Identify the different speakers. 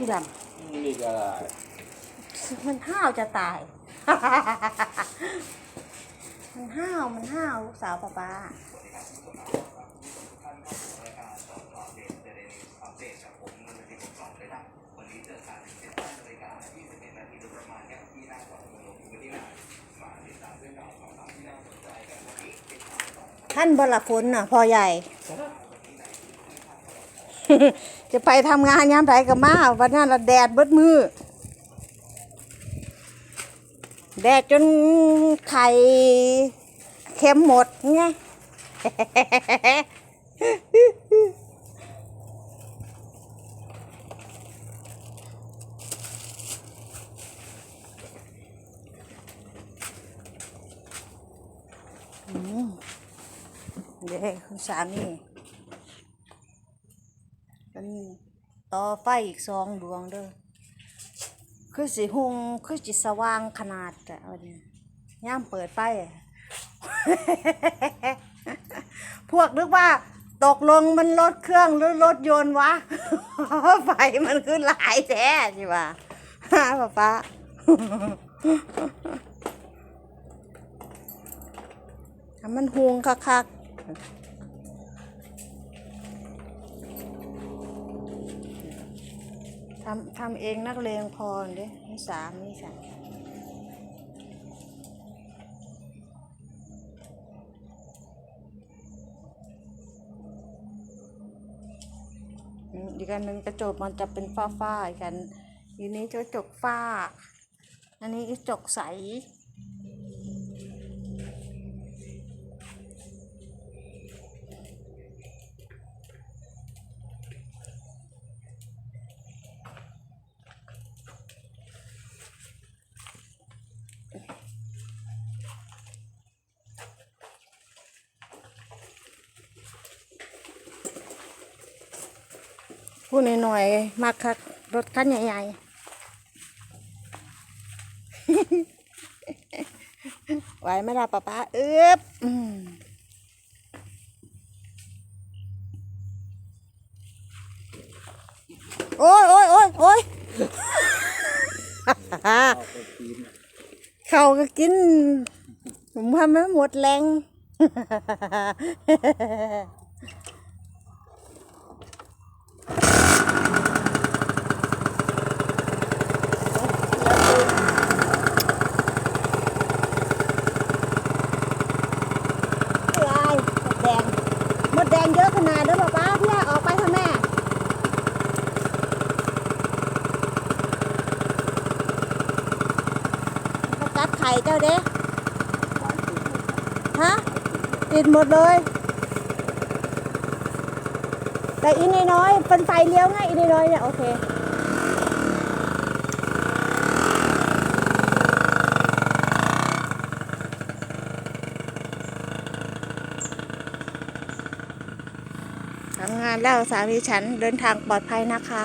Speaker 1: พี่ด
Speaker 2: นี่ก็ได้ำ
Speaker 1: มันห้าวจะตาย มันห้าวมันห้าวลูกสาวป้าป้าท่านบลฝนน่ะ พอใหญ่ จะไปทำงานยามไถกับมาวันนั้นละแดดเบิดมือ แดดจนไข่เค็มหมดไงเดี๋ยวคุณสามี กันต่อไฟอีกสองดวงเด้อคือสิหุงคือสิสว่างขนาดอะวันนี้ย่ามเปิดไฟ พวกนึกว่า ตกลงมันรถเครื่องหรือรถยนต์วะ ไฟมันคือหลายแท้ใช่ปะป้าป้าทำมันหุงคักๆ ทำทำเองนักเลงพอเด้นี่สามนี่สามอีกอันหนึ่งกระจกมันจะเป็นฝ้าฝ้าๆอีกอันอีนี้กระจกฝ้า อันนี้กระจกใส พูดหน่อยๆมักคักรถคันใหญ่ๆไหวไหมล่ะป๊าป๊าเอ๊บโอ้ยโอ้ยโอ้ยโอ้ย
Speaker 2: เอาไปกิน
Speaker 1: เขาก็กิน ผมทำไม่หมดแรง ลายมดแดงมดแดงเยอะขนาดเด้อป้าป้าพี่ออกไปค่ะแม่มากัด ไข่เจ้าเด้ฮะติดหมดเลย แต่อีน้อยเป็นไฟเลี้ยวไงอีน้อยเนี่ยโอเคทำงานแล้วสามีฉันเดินทางปลอดภัยนะคะ